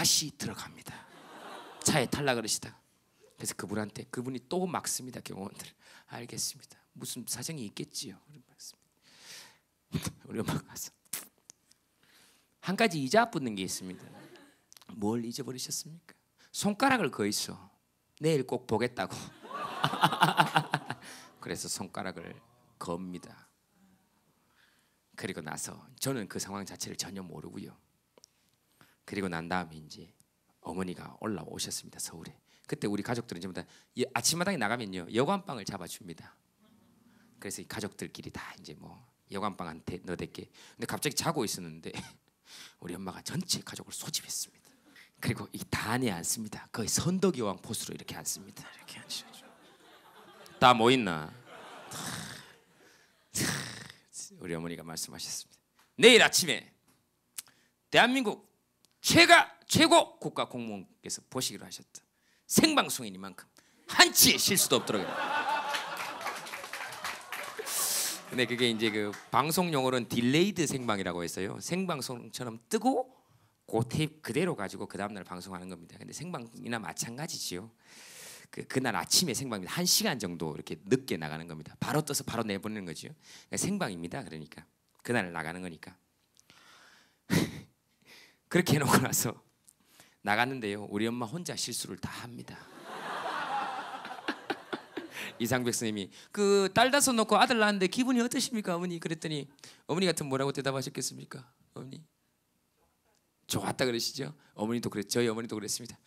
다시 들어갑니다. 차에 탈라 그러시다가 그래서 그분한테 그분이 또 막습니다 경호원들. 알겠습니다. 무슨 사정이 있겠지요. 우리 엄마가 가서 한 가지 이자 붙는 게 있습니다. 뭘 잊어버리셨습니까? 손가락을 거 있어. 내일 꼭 보겠다고. 그래서 손가락을 겁니다. 그리고 나서 저는 그 상황 자체를 전혀 모르고요. 그리고 난 다음에 이제 어머니가 올라오셨습니다 서울에. 그때 우리 가족들은 전부 다 아침마당에 나가면요 여관방을 잡아줍니다. 그래서 가족들끼리 다 이제 뭐 여관방한테 너댓게. 근데 갑자기 자고 있었는데 우리 엄마가 전체 가족을 소집했습니다. 그리고 이 단에 앉습니다. 거의 선덕이 왕 포스로 이렇게 앉습니다. 이렇게 앉으셔. 다뭐 있나? 우리 어머니가 말씀하셨습니다. 내일 아침에 대한민국 최가 최고 국가 공무원께서 보시기로 하셨다. 생방송이니만큼 한치의 실수도 없도록. 근데 그게 이제 그 방송 용어로는 딜레이드 생방이라고 했어요. 생방송처럼 뜨고 그 테이프 그대로 가지고 그 다음 날 방송하는 겁니다. 근데 생방이나 마찬가지지요. 그 그날 아침에 생방입니다. 한 시간 정도 이렇게 늦게 나가는 겁니다. 바로 떠서 바로 내보내는 거죠. 그러니까 생방입니다. 그러니까 그날 나가는 거니까 그렇게 해놓고 나서 나갔는데요. 우리 엄마 혼자 실수를 다 합니다. 이상백 선생님이 그 딸 다섯 놓고 아들 낳았는데 기분이 어떠십니까 어머니? 그랬더니 어머니 같은 뭐라고 대답하셨겠습니까? 어머니? 좋았다 그러시죠? 어머니도 그랬 저희 어머니도 그랬습니다.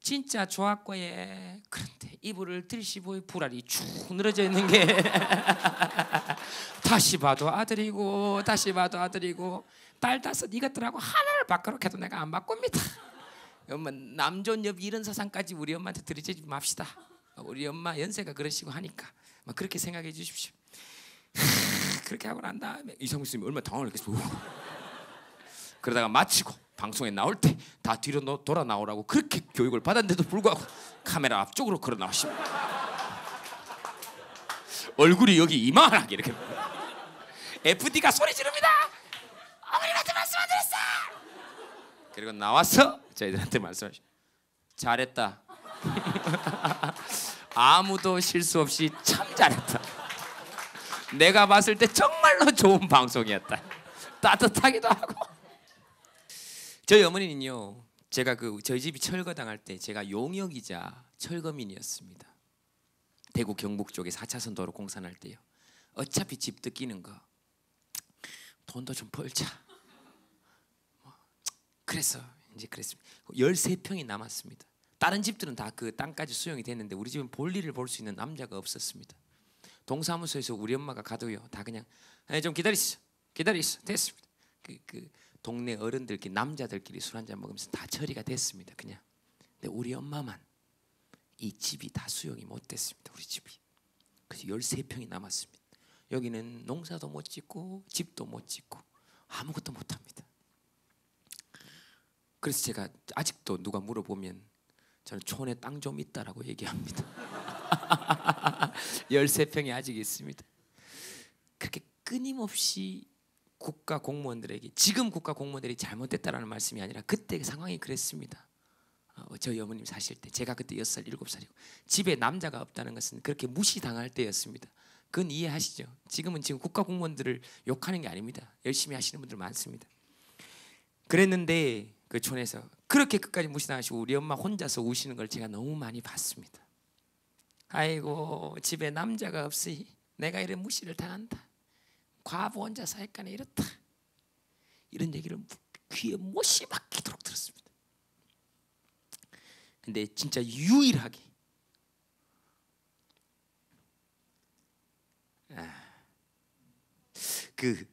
진짜 좋았고예 그런데 이불을 들시보의 불알이 쭉 늘어져 있는 게 다시 봐도 아들이고 다시 봐도 아들이고 딸 다섯 이것들하고 하나를 바꿔놓고 해도 내가 안 바꿉니다 엄마 남존 옆 이런 사상까지 우리 엄마한테 들이지 맙시다 우리 엄마 연세가 그러시고 하니까 그렇게 생각해 주십시오. 그렇게 하고 난 다음에 이성민 선생님이 얼마나 당황을 했겠어. 그러다가 마치고 방송에 나올 때 다 뒤로 돌아 나오라고 그렇게 교육을 받았는데도 불구하고 카메라 앞쪽으로 걸어 나오십니다. 얼굴이 여기 이만하게 이렇게. FD가 소리 지릅니다. 어머님한테 말씀 안 드렸어. 그리고 나와서 저희들한테 말씀하시. 잘했다. 아무도 실수 없이 참 잘했다. 내가 봤을 때 정말로 좋은 방송이었다. 따뜻하기도 하고. 저희 어머니는요. 제가 그 저희 집이 철거 당할 때 제가 용역이자 철거민이었습니다. 대구 경북 쪽에 4차선 도로 공사할 때요. 어차피 집 뜯기는 거 돈도 좀 벌자. 뭐, 그래서 이제 그랬습니다. 13평이 남았습니다. 다른 집들은 다 그 땅까지 수용이 됐는데 우리 집은 볼일을 볼 수 있는 남자가 없었습니다. 동사무소에서 우리 엄마가 가도요 다 그냥 좀 기다리시죠 기다리시죠 됐습니다. 그, 그 동네 어른들끼리 남자들끼리 술 한잔 먹으면서 다 처리가 됐습니다. 그냥 근데 우리 엄마만 이 집이 다 수용이 못 됐습니다. 우리 집이 그래서 13평이 남았습니다. 여기는 농사도 못 짓고 집도 못 짓고 아무것도 못 합니다. 그래서 제가 아직도 누가 물어보면 저는 촌에 땅 좀 있다라고 얘기합니다. 13평이 아직 있습니다. 그렇게 끊임없이 국가 공무원들에게 지금 국가 공무원들이 잘못됐다라는 말씀이 아니라 그때 상황이 그랬습니다. 어, 저희 어머님 사실 때 제가 그때 6살 7살이고 집에 남자가 없다는 것은 그렇게 무시당할 때였습니다. 그건 이해하시죠? 지금은 지금 국가 공무원들을 욕하는 게 아닙니다. 열심히 하시는 분들 많습니다. 그랬는데 그 촌에서 그렇게 끝까지 무시당하시고 우리 엄마 혼자서 우시는 걸 제가 너무 많이 봤습니다. 아이고 집에 남자가 없으니 내가 이런 무시를 당한다. 과부 혼자 살까네 이렇다. 이런 얘기를 귀에 못이 막히도록 들었습니다. 근데 진짜 유일하게 아, 그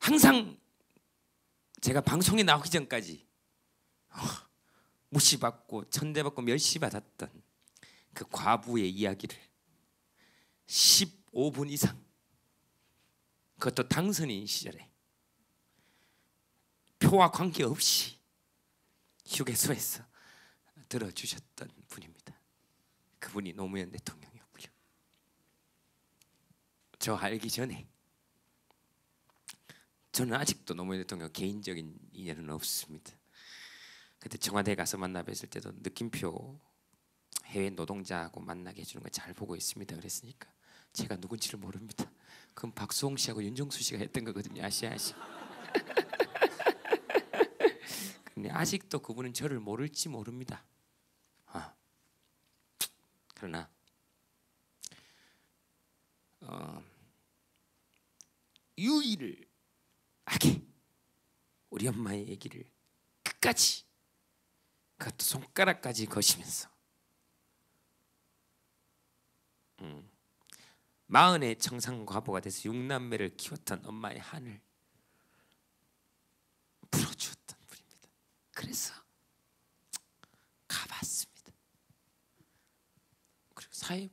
항상 제가 방송에 나오기 전까지 무시받고 천대받고 멸시받았던 그 과부의 이야기를 15분 이상 그것도 당선인 시절에 표와 관계없이 휴게소에서 들어주셨던 분입니다. 그분이 노무현 대통령이었고요. 저 알기 전에 저는 아직도 노무현 대통령 개인적인 인연은 없습니다. 그때 청와대 가서 만나 뵀을 때도 느낌표 해외 노동자하고 만나게 해주는 거잘 보고 있습니다. 그랬으니까 제가 누군지를 모릅니다. 그럼 박수홍 씨하고 윤정수 씨가 했던 거거든요. 아시아시. 근데 아직도 그분은 저를 모를지 모릅니다. 아. 그러나 어, 유일 하게 우리 엄마의 얘기를 끝까지 그것도 손가락까지 거시면서 음, 마흔의 청산과부가 돼서 육남매를 키웠던 엄마의 한을 풀어주었던 분입니다. 그래서 가봤습니다. 그리고 사회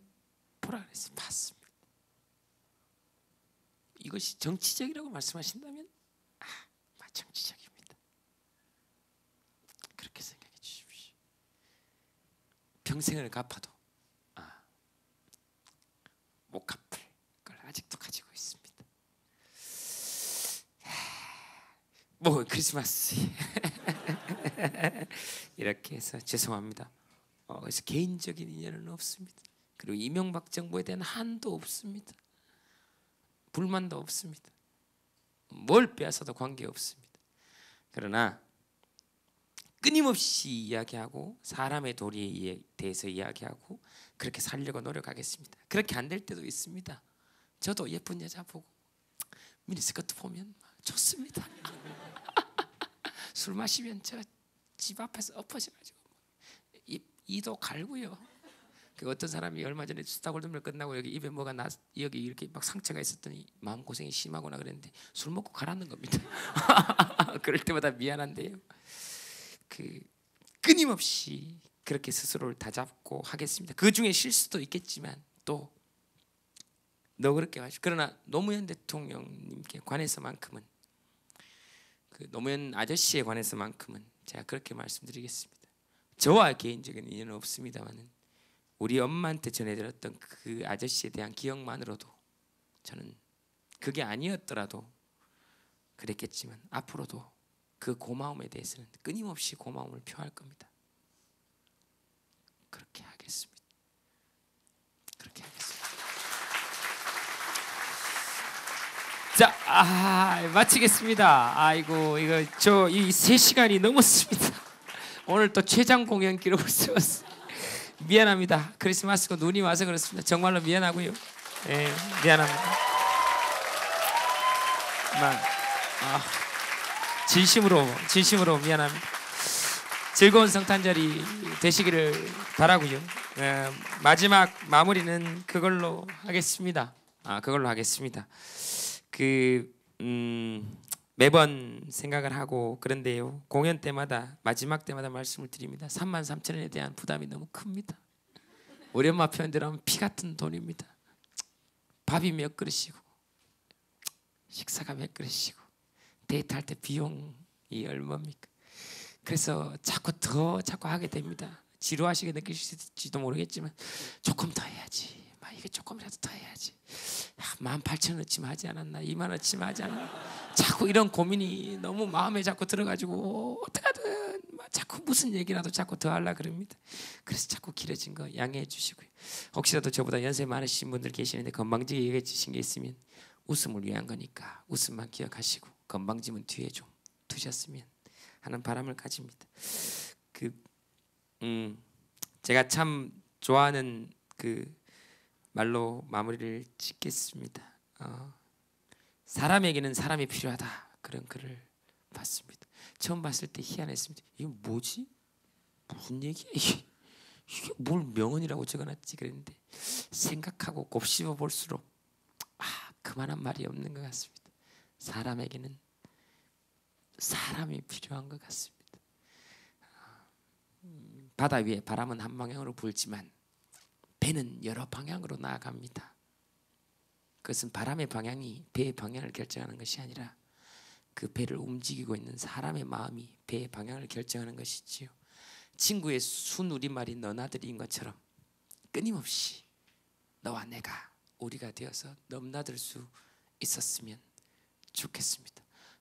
보라 그래서 봤습니다. 이것이 정치적이라고 말씀하신다면 아, 정치적입니다. 그렇게 생각해 주십시오. 평생을 갚아도 아, 못 갚을 걸 아직도 가지고 있습니다. 뭐 크리스마스 이렇게 해서 죄송합니다. 어, 그래서 개인적인 인연은 없습니다. 그리고 이명박 정부에 대한 한도 없습니다. 불만도 없습니다. 뭘 빼앗아도 관계 없습니다. 그러나 끊임없이 이야기하고 사람의 도리에 대해서 이야기하고 그렇게 살려고 노력하겠습니다. 그렇게 안 될 때도 있습니다. 저도 예쁜 여자 보고 미니스커트 보면 좋습니다. 술 마시면 저 집 앞에서 엎어져가지고 이도 갈고요. 그 어떤 사람이 얼마 전에 수다골드물 끝나고 여기 입에 뭐가 나 여기 이렇게 막 상처가 있었더니 마음 고생이 심하구나 그랬는데 술 먹고 가라는 겁니다. 그럴 때마다 미안한데요. 그 끊임없이 그렇게 스스로를 다잡고 하겠습니다. 그 중에 실수도 있겠지만 또 너 그렇게 하시. 그러나 노무현 대통령님께 관해서만큼은 그 노무현 아저씨에 관해서만큼은 제가 그렇게 말씀드리겠습니다. 저와 개인적인 인연은 없습니다만은 우리 엄마한테 전해들었던 그 아저씨에 대한 기억만으로도 저는 그게 아니었더라도 그랬겠지만 앞으로도 그 고마움에 대해서는 끊임없이 고마움을 표할 겁니다. 그렇게 하겠습니다. 그렇게 하겠습니다. 자, 아, 마치겠습니다. 아이고 이거 저 이 세 시간이 넘었습니다. 오늘 또 최장 공연 기록을 세웠어요. 미안합니다. 크리스마스고 눈이 와서 그렇습니다. 정말로 미안하고요. 예, 미안합니다. 막, 아, 진심으로 진심으로 미안합니다. 즐거운 성탄절이 되시기를 바라고요. 예, 마지막 마무리는 그걸로 하겠습니다. 아, 그걸로 하겠습니다. 그 음, 매번 생각을 하고 그런데요 공연 때마다 마지막 때마다 말씀을 드립니다. 3만 3천 원에 대한 부담이 너무 큽니다. 우리 엄마 표현대로 하면 피 같은 돈입니다. 밥이 몇 그릇이고 식사가 몇 그릇이고 데이트할 때 비용이 얼마입니까? 그래서 자꾸 더 자꾸 하게 됩니다. 지루하시게 느끼실지도 모르겠지만 조금 더 해야지 이게 조금이라도 더 해야지. 만 팔천 원어치만 하지 않았나 이만 원어치만 하지 않았나. 자꾸 이런 고민이 너무 마음에 자꾸 들어가지고 어떡하든. 자꾸 무슨 얘기라도 자꾸 더 하려 그럽니다. 그래서 자꾸 길어진 거 양해해 주시고요. 혹시라도 저보다 연세 많으신 분들 계시는데 건방지게 얘기해 주신 게 있으면 웃음을 위한 거니까 웃음만 기억하시고 건방짐은 뒤에 좀 두셨으면 하는 바람을 가집니다. 그 음, 제가 참 좋아하는 그 말로 마무리를 짓겠습니다. 어, 사람에게는 사람이 필요하다 그런 글을 봤습니다. 처음 봤을 때 희한했습니다. 이거 뭐지? 무슨 얘기야 이게? 이게 뭘 명언이라고 적어놨지 그랬는데 생각하고 곱씹어 볼수록 아 그만한 말이 없는 것 같습니다. 사람에게는 사람이 필요한 것 같습니다. 음, 바다 위에 바람은 한 방향으로 불지만 배는 여러 방향으로 나아갑니다. 그것은 바람의 방향이 배의 방향을 결정하는 것이 아니라 그 배를 움직이고 있는 사람의 마음이 배의 방향을 결정하는 것이지요. 친구의 순우리말이 너나들인 것처럼 끊임없이 너와 내가 우리가 되어서 넘나들 수 있었으면 좋겠습니다.